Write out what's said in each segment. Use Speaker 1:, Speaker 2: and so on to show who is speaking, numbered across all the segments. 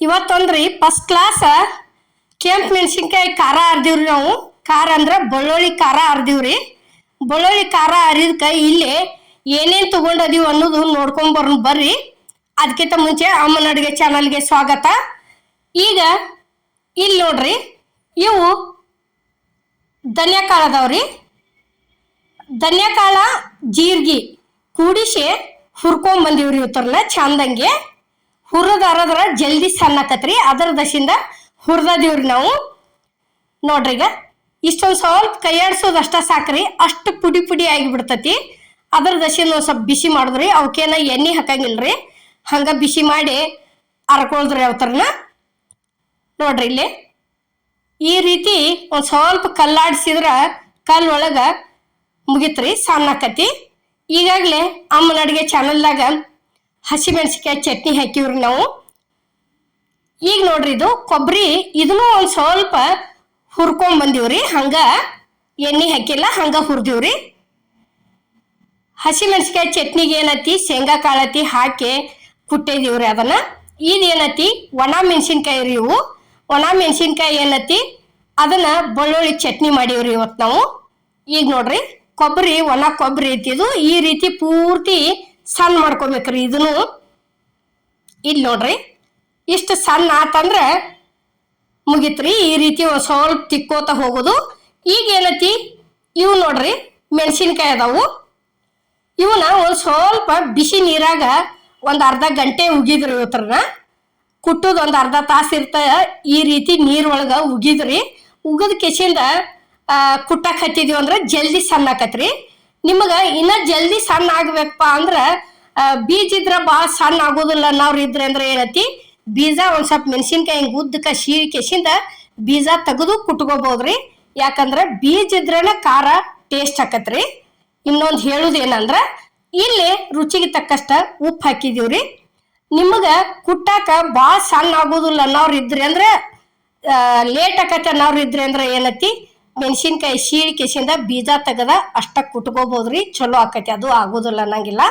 Speaker 1: ಇವತ್ತೊಂದ್ರಿ first class ಕೆಂಪು ಮೆಣಸಿನ್ಕಾಯಿ ಖಾರ ಅರ್ದಿವ್ರಿ ನಾವು. ಖಾರ ಅಂದ್ರೆ ಬೆಳ್ಳುಳ್ಳಿ ಖಾರ ಅರ್ದಿವ್ರಿ. ಬೆಳ್ಳುಳ್ಳಿ ಖಾರ ಅರಿದಕ್ಕ ಇಲ್ಲಿ ಏನೇನ್ ತಗೊಂಡದೀವಿ ಅನ್ನೋದು ನೋಡ್ಕೊಂಡ್ ಬರ್ ಬರ್ರಿ. ಅದಕ್ಕಿಂತ ಮುಂಚೆ ಅಮ್ಮನ ಅಡುಗೆ ಚಾನಲ್ಗೆ ಸ್ವಾಗತ. ಈಗ ಇಲ್ಲಿ ನೋಡ್ರಿ, ಇವು ಧನ್ಯಕಾಳು ಅದಾವ್ರಿ ಧನ್ಯಕಾಳ ಜೀರ್ಗಿ ಕೂಡಿಸಿ ಹುರ್ಕೊಂಡ್ ಬಂದಿವ್ರಿ ಇವತ್ತರ್ನ ಚಂದಂಗೆ ಹುರಿದ ಅರದ್ರ ಜಲ್ದಿ ಸಣ್ಣ ಆಕತ್ರಿ ಅದರ ದಶಿಂದ ಹುರಿದೀವ್ರಿ ನಾವು. ನೋಡ್ರಿ ಈಗ, ಇಷ್ಟೊಂದು ಸ್ವಲ್ಪ ಕೈಯಾಡ್ಸೋದು ಅಷ್ಟ ಸಾಕ್ರಿ. ಅಷ್ಟು ಪುಡಿ ಪುಡಿ ಆಗಿ ಅದರ ದಶಿನ ಸ್ವಲ್ಪ ಬಿಸಿ ಮಾಡಿದ್ರಿ. ಅವಕ್ಕೇನ ಎಣ್ಣೆ ಹಾಕಂಗಿಲ್ರಿ. ಹಂಗ ಬಿಸಿ ಮಾಡಿ ಅರ್ಕೊಳ್ದ್ರಿ ಅವತರನ. ನೋಡ್ರಿ ಇಲ್ಲಿ. ಈ ರೀತಿ ಒಂದು ಸ್ವಲ್ಪ ಕಲ್ಲಾಡಿಸಿದ್ರ ಕಲ್ಲು ಒಳಗ ಮುಗಿತ್ರಿ ಸಣ್ಣ ಆಕತಿ ಈಗಾಗಲೇ ಅಮ್ಮನ ಅಡುಗೆ ಚಾನಲ್ದಾಗ ಹಸಿಮೆಣಸಿಕಾಯಿ ಚಟ್ನಿ ಹಾಕಿವ್ರಿ ನಾವು. ಈಗ ನೋಡ್ರಿ ಇದು ಕೊಬ್ಬರಿ ಇದನ್ನು ಒಂದು ಸ್ವಲ್ಪ ಹುರ್ಕೊಂಡ್ ಬಂದಿವ್ರಿ. ಹಂಗ ಎಣ್ಣೆ ಹಾಕಿಲ್ಲ, ಹಂಗ ಹುರಿದಿವ್ರಿ. ಹಸಿಮೆಣಸಿಕಾಯಿ ಚಟ್ನಿಗೆ ಏನತಿ? ಶೇಂಗಾ ಕಾಳತಿ ಹಾಕಿ ಕುಟ್ಟಿದೀವ್ರಿ ಅದನ್ನ. ಇದೇನತಿ ಒಣ ಮೆಣಸಿನ್ಕಾಯಿ ರೀ ಇವು. ಒಣ ಮೆಣಸಿನ್ಕಾಯಿ ಏನತಿ? ಅದನ್ನ ಬೆಳ್ಳುಳ್ಳಿ ಚಟ್ನಿ ಮಾಡಿವ್ರಿ ಇವತ್ತು ನಾವು. ಈಗ ನೋಡ್ರಿ ಕೊಬ್ಬರಿ ಒಣ ಕೊಬ್ಬರಿ ಐತಿದು ಈ ರೀತಿ ಪೂರ್ತಿ ಸಣ್ಣ ಮಾಡ್ಕೊಬೇಕ್ರಿ ಇದನ್ನು. ಇಲ್ಲಿ ನೋಡ್ರಿ, ಇಷ್ಟು ಸಣ್ಣ ಆತಂದ್ರೆ ಮುಗಿತ್ರಿ. ಈ ರೀತಿ ಸ್ವಲ್ಪ ತಿಕ್ಕೋತ ಹೋಗೋದು. ಈಗ ಏನತಿ ಇವು ನೋಡ್ರಿ, ಮೆಣಸಿನ್ಕಾಯಿ ಅದಾವು. ಇವನ್ನ ಒಂದು ಸ್ವಲ್ಪ ಬಿಸಿ ನೀರಾಗ ಒಂದು ಅರ್ಧ ಗಂಟೆ ಉಗಿದ್ರಿ ಇವತ್ರನ ಕುಟ್ಟೋದು ಒಂದು ಅರ್ಧ ತಾಸು ಇರ್ತ, ಈ ರೀತಿ ನೀರೊಳಗೆ ಉಗಿದ್ರಿ. ಉಗಿದ ಕೆಸಿಂದ ಕುಟ್ಟಕ್ಕೆ ಅಂದ್ರ ಜಲ್ದಿ ಸಣ್ಣ ಆಕತ್ರಿ ನಿಮಗ ಇನ್ನ ಜಲ್ದಿ ಸಣ್ಣ ಆಗ್ಬೇಕಪ್ಪ ಅಂದ್ರ ಬೀಜ ಇದ್ರ ಭಾಳ ಸಣ್ಣ ಆಗೋದಿಲ್ಲ ಅನ್ನೋರು ಇದ್ರೆ ಅಂದ್ರೆ ಏನತಿ, ಬೀಜ ಒಂದ್ ಸ್ವಲ್ಪ ಮೆಣಸಿನ್ಕಾಯಿ ಉದ್ದಕ ಕೆಸಿಂದ ಬೀಜ ತೆಗೆದು ಕುಟ್ಕೋಬಹುದ್ರಿ ಯಾಕಂದ್ರ ಬೀಜ ಇದ್ರನ ಖಾರ ಟೇಸ್ಟ್ ಹಾಕತ್ರಿ ಇನ್ನೊಂದು ಹೇಳುದೇನಂದ್ರ ಇಲ್ಲಿ ರುಚಿಗೆ ತಕ್ಕಷ್ಟ ಉಪ್ಪು ಹಾಕಿದೀವ್ರಿ. ನಿಮಗ ಕುಟ್ಟಾಕ ಭಾಳ ಸಣ್ಣ ಆಗೋದಿಲ್ಲ ಅನ್ನೋರು ಇದ್ರಿ ಅಂದ್ರೆ ಲೇಟ್ ಆಕತಿ ಅನ್ನೋರು ಇದ್ರಿ ಅಂದ್ರೆ ಏನತಿ ಮೆಣಸಿನ್ಕಾಯಿ ಸೀಳಿ ಕೆಸಿಂದ ಬೀಜ ತೆಗೆದ ಅಷ್ಟ ರೀ ಚಲೋ ಆಕತಿ. ಅದು ಆಗೋದಿಲ್ಲ ಅನ್ನಂಗಿಲ್ಲ.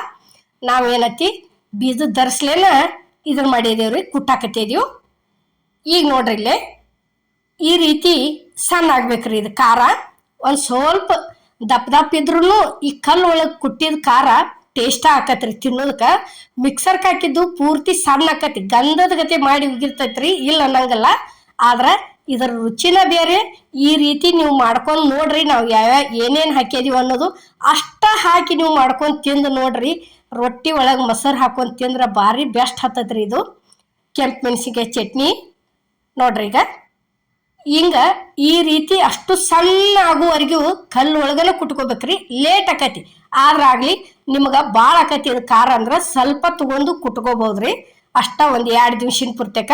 Speaker 1: ನಾವೇನತಿ ಬೀಜ ಧರಿಸ್ಲೇನ ಇದನ್ನ ಮಾಡಿದೇವ್ರಿ ಕುಟ್ಟಾಕತ್ತಿದೀವಿ ಈಗ ನೋಡ್ರಿ ಇಲ್ಲೇ, ಈ ರೀತಿ ಸಣ್ಣ ಆಗ್ಬೇಕ್ರಿ ಇದು ಖಾರ. ಒಂದು ಸ್ವಲ್ಪ ದಪ್ಪ ದಪ್ಪ ಇದ್ರೂ ಈ ಕಲ್ಲು ಒಳಗೆ ಕುಟ್ಟಿದ ಖಾರ ಟೇಸ್ಟ್ ಆಕತ್ರಿ ತಿನ್ನೋದಕ್ಕ. ಮಿಕ್ಸರ್ ಹಾಕಿದ್ದು ಪೂರ್ತಿ ಸಣ್ಣ ಆಕತಿ ಗಂಧದ ಗತಿ ಮಾಡಿ ಉಗಿರ್ತೈತ್ರಿ, ಇಲ್ಲ ಅನ್ನಂಗಲ್ಲ. ಆದ್ರ ಇದರ ರುಚಿನ ಬೇರೆ, ಈ ರೀತಿ ನೀವು ಮಾಡ್ಕೊಂಡು ನೋಡ್ರಿ ನಾವು ಯಾವ್ಯಾವ ಏನೇನು ಹಾಕಿದೀವಿ ಅನ್ನೋದು ಅಷ್ಟ ಹಾಕಿ ನೀವು ಮಾಡ್ಕೊಂಡು ತಿಂದು ನೋಡ್ರಿ. ರೊಟ್ಟಿ ಒಳಗೆ ಮೊಸರು ಹಾಕೊಂಡು ತಿಂದ್ರೆ ಭಾರಿ ಬೆಸ್ಟ್ ಹತ್ತದ್ರಿ ಇದು. ಕೆಂಪು ಮೆಣಸಿನ್ಕಾಯಿ ಚಟ್ನಿ, ನೋಡ್ರಿ ಈಗ. ಹಿಂಗ ಈ ರೀತಿ ಅಷ್ಟು ಸಣ್ಣ ಆಗುವವರೆಗೂ ಕಲ್ಲು ಒಳಗನ ಕುಟ್ಕೋಬೇಕ್ರಿ. ಲೇಟ್ ಆಕತಿ. ಆದ್ರಾಗ್ಲಿ ನಿಮಗ ಭಾಳ ಆಕತಿ ಇದು ಖಾರ ಅಂದ್ರೆ ಸ್ವಲ್ಪ ತಗೊಂಡು ಕುಟ್ಕೋಬಹುದ್ರಿ. ಅಷ್ಟ ಒಂದು ಎರಡು ದಿವ್ಸಿನ ಪುರ್ತಕ.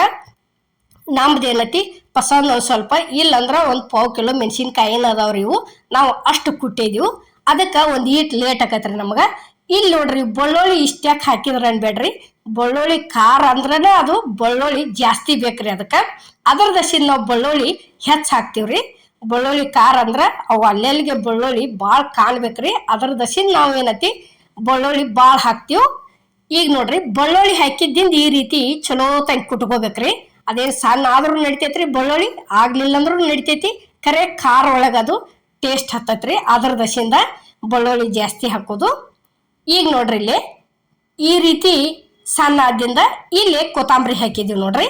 Speaker 1: ನಮ್ದು ಏನತಿ? ಪಸಂದ್ ಒಂದ್ ಸ್ವಲ್ಪ ಇಲ್ಲಂದ್ರೆ ಒಂದು ಪಾವು ಕಿಲೋ ಮೆಣಸಿನ್ಕಾಯಿನ ಅದಾವ್ರಿ ಇವು? ನಾವು ಅಷ್ಟು ಕುಟ್ಟಿದೀವು. ಅದಕ್ಕೆ ಒಂದು ಈಟ್ ಲೇಟ್ ಆಕತ್ರಿ ನಮಗ. ಇಲ್ಲಿ ನೋಡ್ರಿ ಬೆಳ್ಳುಳ್ಳಿ ಇಷ್ಟ್ಯಾಕೆ ಹಾಕಿದ್ರ ಅನ್ಬೇಡ್ರಿ ಬೆಳ್ಳುಳ್ಳಿ ಖಾರ ಅಂದ್ರೇ ಅದು ಬೆಳ್ಳುಳ್ಳಿ ಜಾಸ್ತಿ ಬೇಕ್ರಿ ಅದಕ್ಕೆ. ಅದ್ರ ದಶಿನ ನಾವು ಬೆಳ್ಳುಳ್ಳಿ ಹೆಚ್ಚು ಹಾಕ್ತಿವ್ರಿ. ಬೆಳ್ಳುಳ್ಳಿ ಖಾರ ಅಂದ್ರೆ ಅವು ಅಲ್ಲೆಲ್ಲಿಗೆ ಬೆಳ್ಳುಳ್ಳಿ ಭಾಳ ಕಾಣ್ಬೇಕ್ರಿ ಅದ್ರ ದಶಿನ ನಾವು ಏನತಿ? ಬೆಳ್ಳುಳ್ಳಿ ಭಾಳ ಹಾಕ್ತೀವಿ. ಈಗ ನೋಡ್ರಿ ಬೆಳ್ಳುಳ್ಳಿ ಹಾಕಿದ್ದಿಂದ ಈ ರೀತಿ ಚಲೋ ತಂಗ್ ಕುಟ್ಕೋಬೇಕ್ರಿ. ಅದೇನ್ ಸಣ್ಣ ಆದ್ರೂ ನಡಿತೈತ್ರಿ ಬೆಳ್ಳುಳ್ಳಿ ಆಗ್ಲಿಲ್ಲ ಅಂದ್ರೂ ನಡಿತೈತಿ. ಕರೆ ಖಾರ ಒಳಗೆ ಅದು ಟೇಸ್ಟ್ ಹತ್ತತ್ರಿ. ಅದ್ರ ದಶೆಯಿಂದ ಬೆಳ್ಳುಳ್ಳಿ ಜಾಸ್ತಿ ಹಾಕೋದು. ಈಗ ನೋಡ್ರಿ ಇಲ್ಲಿ, ಈ ರೀತಿ ಸಣ್ಣ ಆದ್ದಿಂದ ಇಲ್ಲಿ ಕೊತ್ತಂಬರಿ ಹಾಕಿದ್ದೀವಿ ನೋಡ್ರಿ.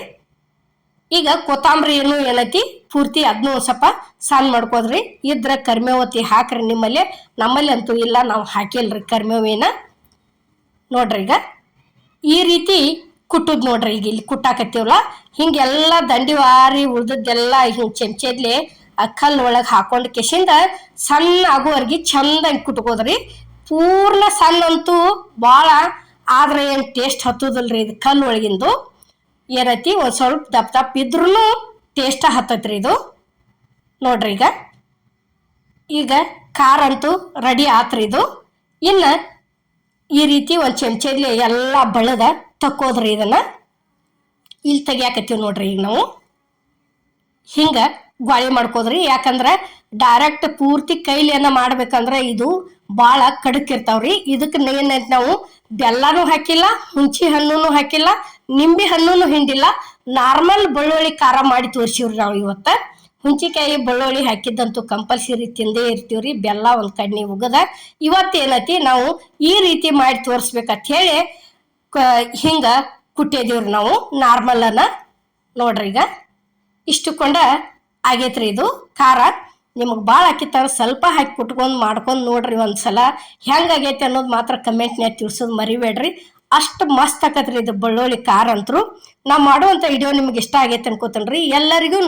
Speaker 1: ಈಗ ಕೊತ್ತಂಬರಿ ಏನು ಏನೈತಿ, ಪೂರ್ತಿ ಅದನ್ನೂ ಸ್ವಲ್ಪ ಸಣ್ಣ ಮಾಡ್ಕೋದ್ರಿ ಇದ್ರ ಕರ್ಮೇವತಿ ಹಾಕ್ರಿ ನಿಮ್ಮಲ್ಲಿ. ನಮ್ಮಲ್ಲಿ ಅಂತೂ ಇಲ್ಲ, ನಾವು ಹಾಕಿಲ್ರಿ ಕರ್ಮೇವೇನ ನೋಡ್ರಿ ಈಗ, ಈ ರೀತಿ ಕುಟ್ಟುದ್ ನೋಡ್ರಿ ಈಗ ಇಲ್ಲಿ ಕುಟ್ಟಾಕತ್ತೀವಲ್ಲ, ಹಿಂಗೆಲ್ಲ ದಂಡಿವಾರಿ ಉಳ್ದದ್ದೆಲ್ಲ ಹಿಂಗ್ ಚಮಚದ್ಲಿ ಕಲ್ಲು ಒಳಗೆ ಹಾಕೊಂಡು ಕೆಸಿಂದ ಸಣ್ಣ ಆಗುವವರೆಗೆ ಚಂದಂಗೆ ಕುಟ್ಕೋದ್ರಿ. ಪೂರ್ಣ ಸಣ್ಣ ಅಂತೂ ಭಾಳ ಆದ್ರೆ ಏನು ಟೇಸ್ಟ್ ಹತ್ತದಲ್ರಿ ಇದು ಕಲ್ಲು ಒಳಗಿಂದು. ಏನೈತಿ ಒಂದು ಸ್ವಲ್ಪ ದಪ್ಪ ದಪ್ಪ ಇದ್ರೂ ಟೇಸ್ಟ್ ಹತ್ತತ್ರಿ ಇದು. ನೋಡ್ರಿ ಈಗ. ಈಗ ಖಾರ ಅಂತೂ ರೆಡಿ ಆತ್ರಿ ಇದು. ಇನ್ನು ಈ ರೀತಿ ಒಂದು ಚಮಚಲ್ಲಿ ಎಲ್ಲ ಬಳದ ತಕ್ಕೋದ್ರಿ ಇದನ್ನ. ಇಲ್ಲಿ ತೆಗಿಯಾಕತ್ತೀವಿ ನೋಡ್ರಿ ಈಗ ನಾವು. ಹಿಂಗ ಗ್ವಾಳಿ ಮಾಡ್ಕೋದ್ರಿ. ಯಾಕಂದ್ರೆ ಡೈರೆಕ್ಟ್ ಪೂರ್ತಿ ಕೈಲಿ ಏನ ಮಾಡ್ಬೇಕಂದ್ರ ಇದು ಭಾಳ ಕಡಕ್ ಇರ್ತಾವ್ರಿ. ಇದಕ್ಕೆ ಏನೈತಿ ನಾವು ಬೆಲ್ಲನೂ ಹಾಕಿಲ್ಲ ಹುಂಚಿ ಹಣ್ಣು ಹಾಕಿಲ್ಲ, ನಿಂಬೆ ಹಣ್ಣು ಹಿಂಡಿಲ್ಲ. ನಾರ್ಮಲ್ ಬೆಳ್ಳುಳ್ಳಿ ಖಾರ ಮಾಡಿ ತೋರಿಸಿವ್ರಿ ನಾವು ಇವತ್ತ. ಹುಂಚಿಕಾಯಿ ಬೆಳ್ಳುಳ್ಳಿ ಹಾಕಿದ್ದಂತೂ ಕಂಪಲ್ಸರಿ ತಿಂದೇ ಇರ್ತೀವ್ರಿ, ಬೆಲ್ಲ ಒಂದ್ ಕಣ್ಣಿ ಉಗದ. ಇವತ್ತೇನತಿ ನಾವು ಈ ರೀತಿ ಮಾಡಿ ತೋರಿಸ್ಬೇಕಂತ ಹೇಳಿ ಹಿಂಗ ಕುಟ್ಟಿದೀವ್ರಿ ನಾವು ನಾರ್ಮಲ್ ಅನ್ನ. ನೋಡ್ರಿ ಈಗ, ಇಷ್ಟು ಕೊಂಡ ಆಗೈತ್ರಿ ಇದು ಖಾರ. ನಿಮಗೆ ಭಾಳ ಹಾಕಿತ್ತಂದ್ರೆ ಸ್ವಲ್ಪ ಹಾಕಿ ಕುಟ್ಕೊಂಡು ಮಾಡ್ಕೊಂಡು ನೋಡ್ರಿ ಒಂದ್ಸಲ. ಹೆಂಗಾಗೈತೆ ಅನ್ನೋದು ಮಾತ್ರ ಕಮೆಂಟ್ನ್ಯಾಗ ತಿಳಿಸೋದು ಮರಿಬೇಡ್ರಿ. ಅಷ್ಟು ಮಸ್ತ್ ಆಕತ್ರಿ ಇದು ಬೆಳ್ಳುಳ್ಳಿ ಖಾರ ಅಂತರು. ನಾ ಮಾಡುವಂಥ ವಿಡಿಯೋ ನಿಮ್ಗೆ ಇಷ್ಟ ಆಗೈತೆ ಅನ್ಕೋತೇನ್ರಿ. ಎಲ್ಲರಿಗೂ